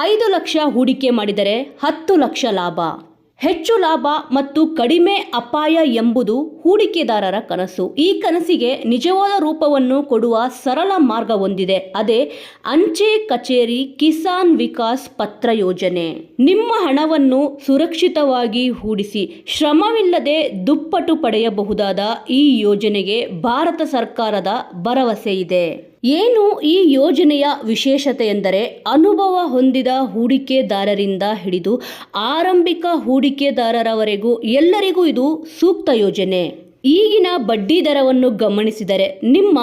ಐದು ಲಕ್ಷ ಹೂಡಿಕೆ ಮಾಡಿದರೆ ಹತ್ತು ಲಕ್ಷ ಲಾಭ. ಹೆಚ್ಚು ಲಾಭ ಮತ್ತು ಕಡಿಮೆ ಅಪಾಯ ಎಂಬುದು ಹೂಡಿಕೆದಾರರ ಕನಸು. ಈ ಕನಸಿಗೆ ನಿಜವಾದ ರೂಪವನ್ನು ಕೊಡುವ ಸರಳ ಮಾರ್ಗ ಹೊಂದಿದೆ. ಅದೇ ಅಂಚೆ ಕಚೇರಿ ಕಿಸಾನ್ ವಿಕಾಸ್ ಪತ್ರ ಯೋಜನೆ. ನಿಮ್ಮ ಹಣವನ್ನು ಸುರಕ್ಷಿತವಾಗಿ ಹೂಡಿಸಿ. ಶ್ರಮವಿಲ್ಲದೆ ದುಪ್ಪಟ್ಟು ಪಡೆಯಬಹುದಾದ ಈ ಯೋಜನೆಗೆ ಭಾರತ ಸರ್ಕಾರದ ಭರವಸೆ ಇದೆ. ಏನು ಈ ಯೋಜನೆಯ ವಿಶೇಷತೆ ಎಂದರೆ ಅನುಭವ ಹೊಂದಿದ ಹೂಡಿಕೆದಾರರಿಂದ ಹಿಡಿದು ಆರಂಭಿಕ ಹೂಡಿಕೆದಾರರವರೆಗೂ ಎಲ್ಲರಿಗೂ ಇದು ಸೂಕ್ತ ಯೋಜನೆ. ಈಗಿನ ಬಡ್ಡಿ ದರವನ್ನು ಗಮನಿಸಿದರೆ ನಿಮ್ಮ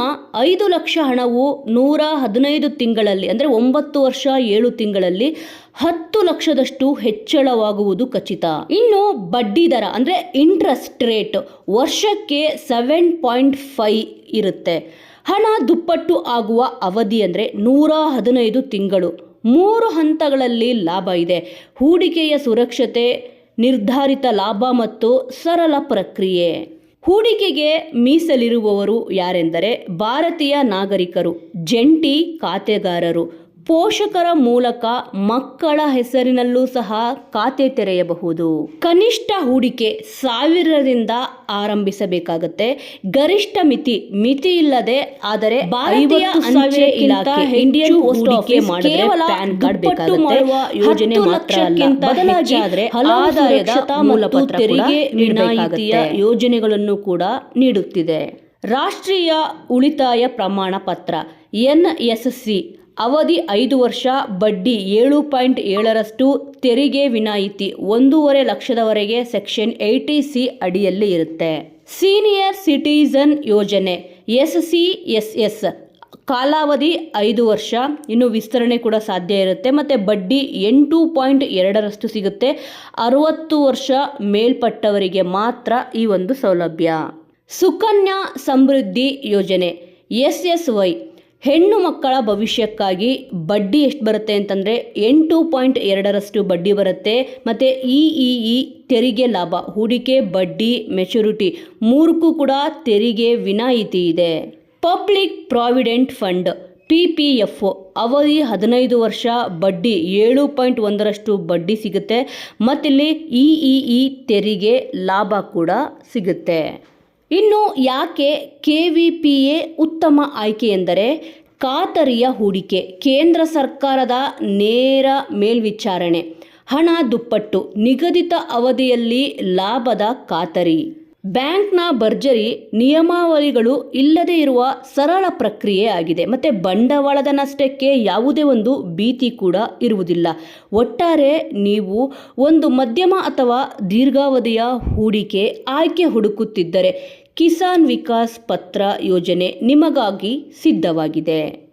ಐದು ಲಕ್ಷ ಹಣವು ನೂರ ಹದಿನೈದು ತಿಂಗಳಲ್ಲಿ, ಅಂದರೆ ಒಂಬತ್ತು ವರ್ಷ ಏಳು ತಿಂಗಳಲ್ಲಿ ಹತ್ತು ಲಕ್ಷದಷ್ಟು ಹೆಚ್ಚಳವಾಗುವುದು ಖಚಿತ. ಇನ್ನು ಬಡ್ಡಿ ದರ, ಅಂದರೆ ಇಂಟ್ರೆಸ್ಟ್ ರೇಟ್ ವರ್ಷಕ್ಕೆ ಸೆವೆನ್ ಪಾಯಿಂಟ್ ಫೈವ್ ಇರುತ್ತೆ. ಹಣ ದುಪ್ಪಟ್ಟು ಆಗುವ ಅವಧಿ, ಅಂದರೆ ನೂರ ಹದಿನೈದು ತಿಂಗಳು. ಮೂರು ಹಂತಗಳಲ್ಲಿ ಲಾಭ ಇದೆ. ಹೂಡಿಕೆಯ ಸುರಕ್ಷತೆ, ನಿರ್ಧಾರಿತ ಲಾಭ ಮತ್ತು ಸರಳ ಪ್ರಕ್ರಿಯೆ. ಹೂಡಿಕೆಗೆ ಮೀಸಲಿರುವವರು ಯಾರೆಂದರೆ ಭಾರತೀಯ ನಾಗರಿಕರು ಜಂಟಿ ಖಾತೆಗಾರರು. ಪೋಷಕರ ಮೂಲಕ ಮಕ್ಕಳ ಹೆಸರಿನಲ್ಲೂ ಸಹ ಖಾತೆ ತೆರೆಯಬಹುದು. ಕನಿಷ್ಠ ಹೂಡಿಕೆ ಸಾವಿರದಿಂದ ಆರಂಭಿಸಬೇಕಾಗುತ್ತೆ. ಗರಿಷ್ಠ ಮಿತಿ ಮಿತಿ ಇಲ್ಲದೆ ಆದರೆ ಭಾರತೀಯ ಅಂಚೆ ಇಲಾಖೆ ಇಂಡಿಯನ್ ಪೋಸ್ಟ್ ಆಫೀಸ್ ಕೇವಲ ಪ್ಯಾನ್ ಕಾರ್ಡ್ ಬೇಕಾಗುತ್ತೆ. ಯೋಜನೆ ಮಾತ್ರ ಅಲ್ಲ ಬದಲಾಗಿ ಆದರೆ ಆದಾಯದ ಮೂಲಪತ್ರ ತೆರಿಗೆ ವಿನಾಯಿತಿಯ ಯೋಜನೆಗಳನ್ನು ಕೂಡ ನೀಡುತ್ತಿದೆ. ರಾಷ್ಟ್ರೀಯ ಉಳಿತಾಯ ಪ್ರಮಾಣ ಪತ್ರ ಎನ್ ಎಸ್ ಸಿ ಅವಧಿ ಐದು ವರ್ಷ, ಬಡ್ಡಿ ಏಳು ಪಾಯಿಂಟ್ ಏಳರಷ್ಟು, ತೆರಿಗೆ ವಿನಾಯಿತಿ ಒಂದೂವರೆ ಲಕ್ಷದವರೆಗೆ ಸೆಕ್ಷನ್ ಏಯ್ಟಿ ಸಿ ಅಡಿಯಲ್ಲಿ ಇರುತ್ತೆ. ಸೀನಿಯರ್ ಸಿಟಿಸನ್ ಯೋಜನೆ ಎಸ್ ಸಿ ಎಸ್ ಎಸ್ ಕಾಲಾವಧಿ ಐದು ವರ್ಷ, ಇನ್ನು ವಿಸ್ತರಣೆ ಕೂಡ ಸಾಧ್ಯ ಇರುತ್ತೆ. ಮತ್ತು ಬಡ್ಡಿ ಎಂಟು ಪಾಯಿಂಟ್ ಎರಡರಷ್ಟು ಸಿಗುತ್ತೆ. ಅರುವತ್ತು ವರ್ಷ ಮೇಲ್ಪಟ್ಟವರಿಗೆ ಮಾತ್ರ ಈ ಒಂದು ಸೌಲಭ್ಯ. ಸುಕನ್ಯಾ ಸಮೃದ್ಧಿ ಯೋಜನೆ ಎಸ್ ಎಸ್ ವೈ ಹೆಣ್ಣು ಮಕ್ಕಳ ಭವಿಷ್ಯಕ್ಕಾಗಿ ಬಡ್ಡಿ ಎಷ್ಟು ಬರುತ್ತೆ ಅಂತಂದರೆ ಎಂಟು ಪಾಯಿಂಟ್ ಎರಡರಷ್ಟು ಬಡ್ಡಿ ಬರುತ್ತೆ. ಮತ್ತು ಇ ಇ ತೆರಿಗೆ ಲಾಭ, ಹೂಡಿಕೆ, ಬಡ್ಡಿ, ಮೆಚುರಿಟಿ ಮೂರಕ್ಕೂ ಕೂಡ ತೆರಿಗೆ ವಿನಾಯಿತಿ ಇದೆ. Public provident fund P P F ಅವಧಿ ಹದಿನೈದು ವರ್ಷ, ಬಡ್ಡಿ ಏಳು ಪಾಯಿಂಟ್ ಒಂದರಷ್ಟು ಬಡ್ಡಿ ಸಿಗುತ್ತೆ. ಮತ್ತಿಲ್ಲಿ ಇ ಇ ತೆರಿಗೆ ಲಾಭ ಕೂಡ ಸಿಗುತ್ತೆ. ಇನ್ನು ಯಾಕೆ ಕೆ ವಿ ಪಿ ಎ ಉತ್ತಮ ಆಯ್ಕೆ ಎಂದರೆ ಖಾತರಿಯ ಹೂಡಿಕೆ, ಕೇಂದ್ರ ಸರ್ಕಾರದ ನೇರ ಮೇಲ್ವಿಚಾರಣೆ, ಹಣ ದುಪ್ಪಟ್ಟು, ನಿಗದಿತ ಅವಧಿಯಲ್ಲಿ ಲಾಭದ ಖಾತರಿ ಬ್ಯಾಂಕ್ನ ಭರ್ಜರಿ, ನಿಯಮಾವಳಿಗಳು ಇಲ್ಲದೇ ಇರುವ ಸರಳ ಪ್ರಕ್ರಿಯೆ ಆಗಿದೆ. ಮತ್ತು ಬಂಡವಾಳದ ನಷ್ಟಕ್ಕೆ ಯಾವುದೇ ಒಂದು ಭೀತಿ ಕೂಡ ಇರುವುದಿಲ್ಲ. ಒಟ್ಟಾರೆ ನೀವು ಒಂದು ಮಧ್ಯಮ ಅಥವಾ ದೀರ್ಘಾವಧಿಯ ಹೂಡಿಕೆ ಆಯ್ಕೆ ಹುಡುಕುತ್ತಿದ್ದರೆ ಕಿಸಾನ್ ವಿಕಾಸ್ ಪತ್ರ ಯೋಜನೆ ನಿಮಗಾಗಿ ಸಿದ್ಧವಾಗಿದೆ.